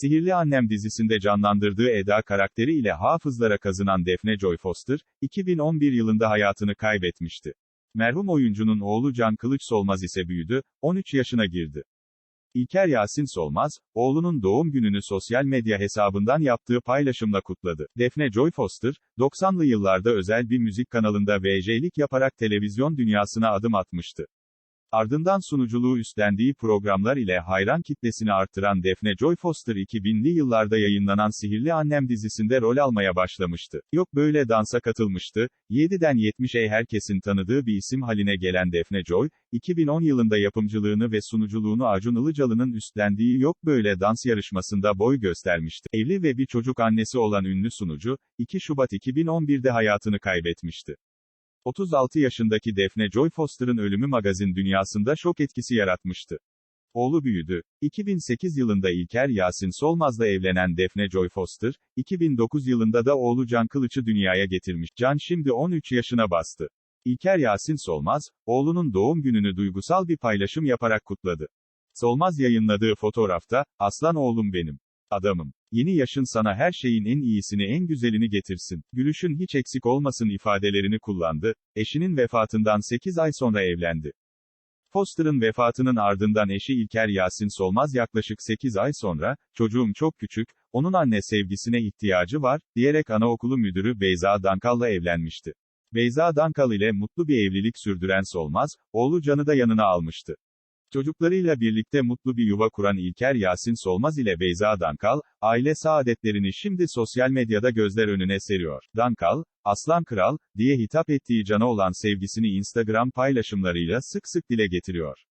Sihirli Annem dizisinde canlandırdığı Eda karakteri ile hafızlara kazınan Defne Joy Foster, 2011 yılında hayatını kaybetmişti. Merhum oyuncunun oğlu Can Kılıç Solmaz ise büyüdü, 13 yaşına girdi. İlker Yasin Solmaz, oğlunun doğum gününü sosyal medya hesabından yaptığı paylaşımla kutladı. Defne Joy Foster, 90'lı yıllarda özel bir müzik kanalında VJ'lik yaparak televizyon dünyasına adım atmıştı. Ardından sunuculuğu üstlendiği programlar ile hayran kitlesini arttıran Defne Joy Foster 2000'li yıllarda yayınlanan Sihirli Annem dizisinde rol almaya başlamıştı. Yok böyle dansa katılmıştı. 7'den 70'e herkesin tanıdığı bir isim haline gelen Defne Joy, 2010 yılında yapımcılığını ve sunuculuğunu Acun Ilıcalı'nın üstlendiği Yok böyle dans yarışmasında boy göstermişti. Evli ve bir çocuk annesi olan ünlü sunucu, 2 Şubat 2011'de hayatını kaybetmişti. 36 yaşındaki Defne Joy Foster'ın ölümü magazin dünyasında şok etkisi yaratmıştı. Oğlu büyüdü. 2008 yılında İlker Yasin Solmaz'la evlenen Defne Joy Foster, 2009 yılında da oğlu Can Kılıç'ı dünyaya getirmiş. Can şimdi 13 yaşına bastı. İlker Yasin Solmaz, oğlunun doğum gününü duygusal bir paylaşım yaparak kutladı. Solmaz yayınladığı fotoğrafta, aslan oğlum benim. Adamım. Yeni yaşın sana her şeyin en iyisini en güzelini getirsin. Gülüşün hiç eksik olmasın ifadelerini kullandı. Eşinin vefatından 8 ay sonra evlendi. Foster'ın vefatının ardından eşi İlker Yasin Solmaz yaklaşık 8 ay sonra, çocuğum çok küçük, onun anne sevgisine ihtiyacı var, diyerek anaokulu müdürü Beyza Dankal'la evlenmişti. Beyza Dankal ile mutlu bir evlilik sürdüren Solmaz, oğlu Can'ı da yanına almıştı. Çocuklarıyla birlikte mutlu bir yuva kuran İlker Yasin Solmaz ile Beyza Dankal, aile saadetlerini şimdi sosyal medyada gözler önüne seriyor. Dankal, Aslan Kral, diye hitap ettiği cana olan sevgisini Instagram paylaşımlarıyla sık sık dile getiriyor.